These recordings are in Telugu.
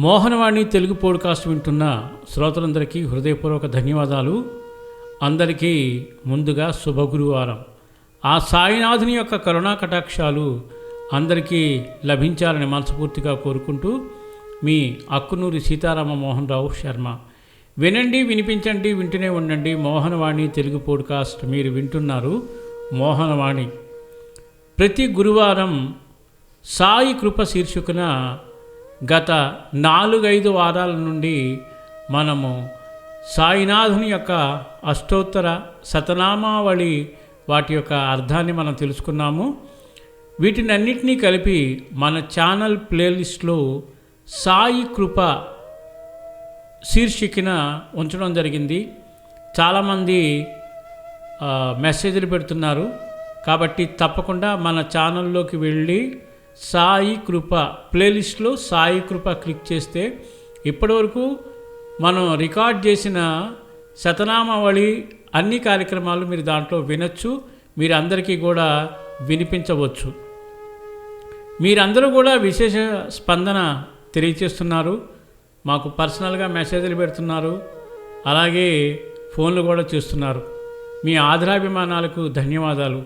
మోహనవాణి తెలుగు పోడ్కాస్ట్ వింటున్న శ్రోతలందరికీ హృదయపూర్వక ధన్యవాదాలు. అందరికీ ముందుగా శుభ గురువారం ఆ సాయినాథుని యొక్క కరుణా కటాక్షాలు అందరికీ లభించాలని మనస్ఫూర్తిగా కోరుకుంటూ మీ అక్కునూరి సీతారామ మోహన్ రావు శర్మ. వినండి వినిపించండి వింటూనే ఉండండి. మోహనవాణి తెలుగు పోడ్కాస్ట్ మీరు వింటున్నారు మోహనవాణి. ప్రతి గురువారం సాయి కృప శీర్షికన గత నాలుగైదు వారాల నుండి మనము సాయినాథుని యొక్క అష్టోత్తర శతనామావళి వాటి యొక్క అర్థాన్ని మనం తెలుసుకున్నాము. వీటిని అన్నిటినీ కలిపి మన ఛానల్ ప్లేలిస్ట్లో సాయి కృప శీర్షికన ఉంచడం జరిగింది. చాలామంది మెసేజ్లు పెడుతున్నారు. కాబట్టి తప్పకుండా మన ఛానల్లోకి వెళ్ళి సాయి కృప ప్లేలిస్ట్లో సాయి కృప క్లిక్ చేస్తే ఇప్పటివరకు మనం రికార్డ్ చేసిన శతనామావళి అన్ని కార్యక్రమాలు మీరు దాంట్లో వినొచ్చు మీరు అందరికీ కూడా వినిపించవచ్చు. మీరందరూ కూడా విశేష స్పందన తెలియచేస్తున్నారు మాకు పర్సనల్గా మెసేజ్లు పెడుతున్నారు అలాగే ఫోన్లు కూడా చేస్తున్నారు. మీ ఆదరాభిమానాలకు ధన్యవాదాలు.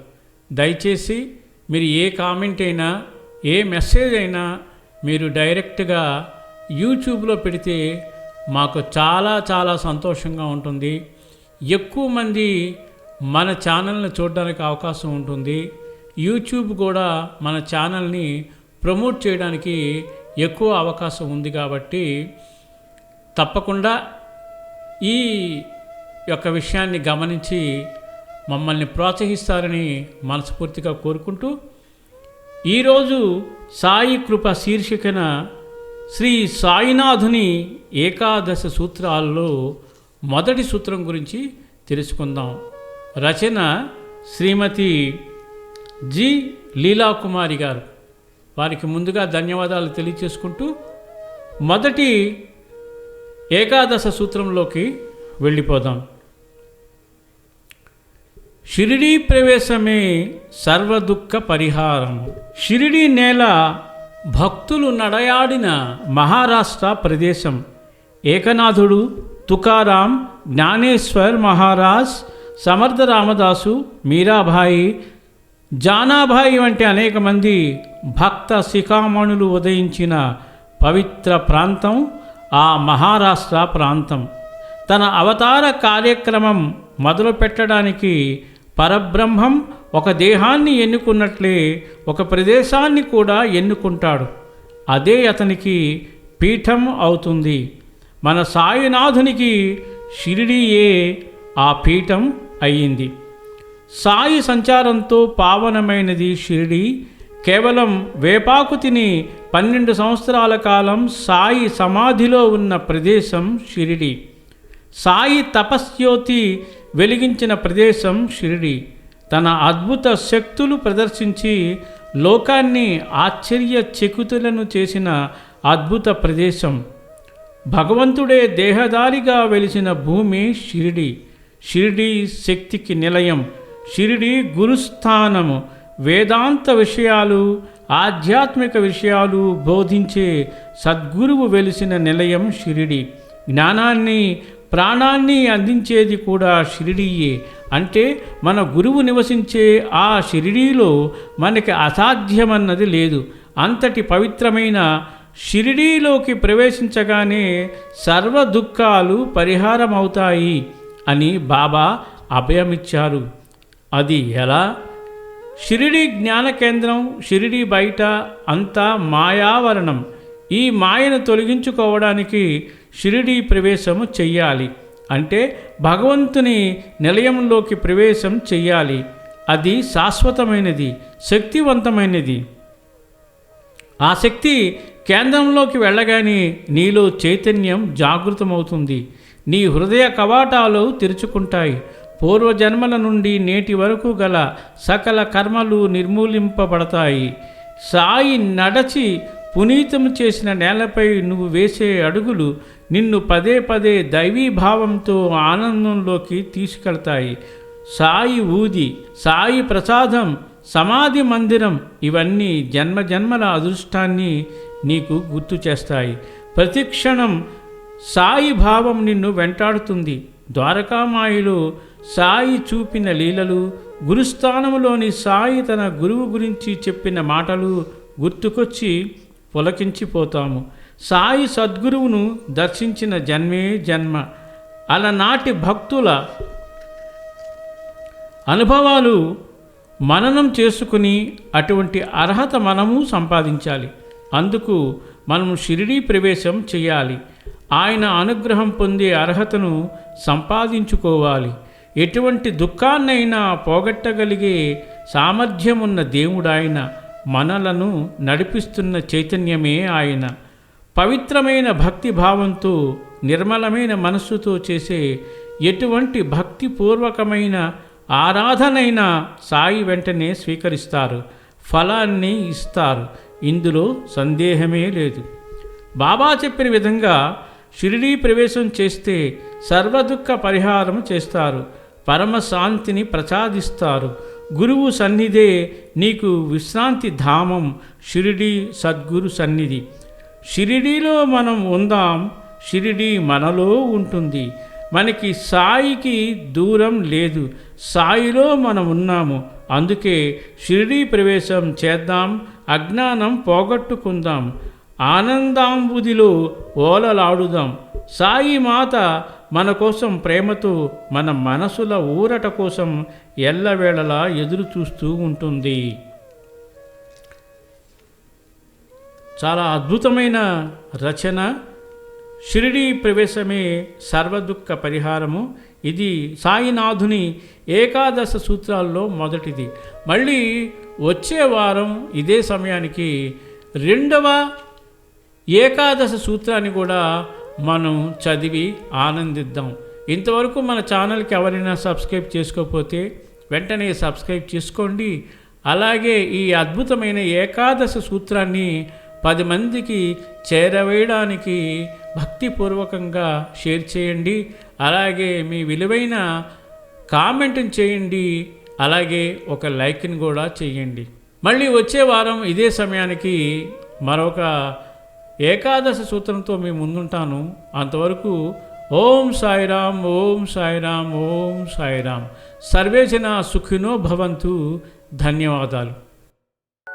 దయచేసి మీరు ఏ కామెంట్ అయినా ఏ మెసేజ్ అయినా మీరు డైరెక్ట్గా యూట్యూబ్లో పెడితే మాకు చాలా చాలా సంతోషంగా ఉంటుంది. ఎక్కువ మంది మన ఛానల్ని చూడడానికి అవకాశం ఉంటుంది. యూట్యూబ్ కూడా మన ఛానల్ని ప్రమోట్ చేయడానికి ఎక్కువ అవకాశం ఉంది కాబట్టి తప్పకుండా ఈ యొక్క విషయాన్ని గమనించి మమ్మల్ని ప్రోత్సహిస్తారని మనస్ఫూర్తిగా కోరుకుంటూ ఈరోజు సాయి కృప శీర్షికన శ్రీ సాయినాథుని ఏకాదశ సూత్రాల్లో మొదటి సూత్రం గురించి తెలుసుకుందాం. రచన శ్రీమతి జి. లీలాకుమారి గారు. వారికి ముందుగా ధన్యవాదాలు తెలియచేసుకుంటూ మొదటి ఏకాదశ సూత్రంలోకి వెళ్ళిపోదాం. షిరిడీ ప్రవేశమే సర్వదుఃఖ పరిహారం. షిరిడీ నేల భక్తులు నడయాడిన మహారాష్ట్ర ప్రదేశం. ఏకనాథుడు తుకారాం జ్ఞానేశ్వర్ మహారాజ్ సమర్థ రామదాసు మీరాభాయి జానాభాయి వంటి అనేక మంది భక్త శిఖామణులు ఉదయించిన పవిత్ర ప్రాంతం ఆ మహారాష్ట్ర ప్రాంతం. తన అవతార కార్యక్రమం మొదలుపెట్టడానికి పరబ్రహ్మం ఒక దేహాన్ని ఎన్నుకున్నట్లే ఒక ప్రదేశాన్ని కూడా ఎన్నుకుంటాడు. అదే అతనికి పీఠం అవుతుంది. మన సాయినాథునికి షిరిడీయే ఆ పీఠం అయ్యింది. సాయి సంచారంతో పావనమైనది షిరిడి. కేవలం వేపాకు తిని పన్నెండు సంవత్సరాల కాలం సాయి సమాధిలో ఉన్న ప్రదేశం షిరిడి. సాయి తపస్యోతి వెలిగించిన ప్రదేశం షిరిడి. తన అద్భుత శక్తులు ప్రదర్శించి లోకాన్ని ఆశ్చర్య చెకుతులను చేసిన అద్భుత ప్రదేశం. భగవంతుడే దేహదారిగా వెలిసిన భూమి షిరిడి. షిరిడి శక్తికి నిలయం. షిరిడి గురుస్థానము వేదాంత విషయాలు ఆధ్యాత్మిక విషయాలు బోధించే సద్గురువు వెలిసిన నిలయం షిరిడి. జ్ఞానాన్ని ప్రాణాన్ని అందించేది కూడా షిరిడీయే. అంటే మన గురువు నివసించే ఆ షిరిడీలో మనకి అసాధ్యమన్నది లేదు. అంతటి పవిత్రమైన షిరిడీలోకి ప్రవేశించగానే సర్వ దుఃఖాలు పరిహారమవుతాయి అని బాబా అభయమిచ్చారు. అది ఎలా? షిరిడి జ్ఞాన కేంద్రం షిరిడి బయట అంతా మాయావరణం. ఈ మాయను తొలగించుకోవడానికి షిరిడీ ప్రవేశము చెయ్యాలి. అంటే భగవంతుని నిలయంలోకి ప్రవేశం చెయ్యాలి. అది శాశ్వతమైనది శక్తివంతమైనది. ఆ శక్తి కేంద్రంలోకి వెళ్ళగానే నీలో చైతన్యం జాగృతమవుతుంది. నీ హృదయ కవాటాలు తెరుచుకుంటాయి. పూర్వజన్మల నుండి నేటి వరకు గల సకల కర్మలు నిర్మూలింపబడతాయి. సాయి నడచి పునీతం చేసిన నేలపై నువ్వు వేసే అడుగులు నిన్ను పదే పదే దైవీ భావంతో ఆనందంలోకి తీసుకెళ్తాయి. సాయి ఊది సాయి ప్రసాదం సమాధి మందిరం ఇవన్నీ జన్మ జన్మల అదృష్టాన్ని నీకు గుర్తు చేస్తాయి. ప్రతిక్షణం సాయి భావం నిన్ను వెంటాడుతుంది. ద్వారకామాయిలో సాయి చూపిన లీలలు గురుస్థానములోని సాయి తన గురువు గురించి చెప్పిన మాటలు గుర్తుకొచ్చి పులకించిపోతాము. సాయి సద్గురువును దర్శించిన జన్మే జన్మ. అలనాటి భక్తుల అనుభవాలు మననం చేసుకుని అటువంటి అర్హత మనము సంపాదించాలి. అందుకు మనం షిరిడీ ప్రవేశం చేయాలి. ఆయన అనుగ్రహం పొందే అర్హతను సంపాదించుకోవాలి. ఎటువంటి దుఃఖాన్నైనా పోగొట్టగలిగే సామర్థ్యం ఉన్న దేవుడాయన మనలను నడిపిస్తున్న చైతన్యమే ఆయన. పవిత్రమైన భక్తి భావంతో నిర్మలమైన మనస్సుతో చేసే ఎటువంటి భక్తిపూర్వకమైన ఆరాధనైన సాయి వెంటనే స్వీకరిస్తారు ఫలాన్ని ఇస్తారు. ఇందులో సందేహమే లేదు. బాబా చెప్పిన విధంగా షిరిడీ ప్రవేశం చేస్తే సర్వదుఃఖ పరిహారం చేస్తారు పరమశాంతిని ప్రసాదిస్తారు. గురువు సన్నిధే నీకు విశ్రాంతి ధామం షిరిడి సద్గురు సన్నిధి. షిరిడీలో మనం ఉందాం షిరిడీ మనలో ఉంటుంది. మనకి సాయికి దూరం లేదు. సాయిలో మనం ఉన్నాము. అందుకే షిరిడీ ప్రవేశం చేద్దాం అజ్ఞానం పోగొట్టుకుందాం ఆనందాంబుదిలో ఓలలాడుదాం. సాయి మాత మన కోసం ప్రేమతో మన మనసుల ఊరట కోసం ఎల్లవేళలా ఎదురు చూస్తూ ఉంటుంది. చాలా అద్భుతమైన రచన. షిరిడీ ప్రవేశమే సర్వదుఃఖ పరిహారము. ఇది సాయినాథుని ఏకాదశ సూత్రాల్లో మొదటిది. మళ్ళీ వచ్చే వారం ఇదే సమయానికి రెండవ ఏకాదశ సూత్రాన్ని కూడా మనం చదివి ఆనందిద్దాం. ఇంతవరకు మన ఛానల్కి ఎవరైనా సబ్స్క్రైబ్ చేసుకోకపోతే వెంటనే సబ్స్క్రైబ్ చేసుకోండి. అలాగే ఈ అద్భుతమైన ఏకాదశ సూత్రాన్ని పది మందికి చేరవేయడానికి భక్తిపూర్వకంగా షేర్ చేయండి. అలాగే మీ విలువైన కామెంట్ని చేయండి. అలాగే ఒక లైక్ని కూడా చేయండి. మళ్ళీ వచ్చే వారం ఇదే సమయానికి మరొక ఏకాదశ సూత్రంతో మీ ముందుంటాను. అంతవరకు ఓం సాయిరామ్ ఓం సాయిరామ్ ఓం సాయిరామ్. సర్వేజన సుఖినో భవంతు. ధన్యవాదాలు.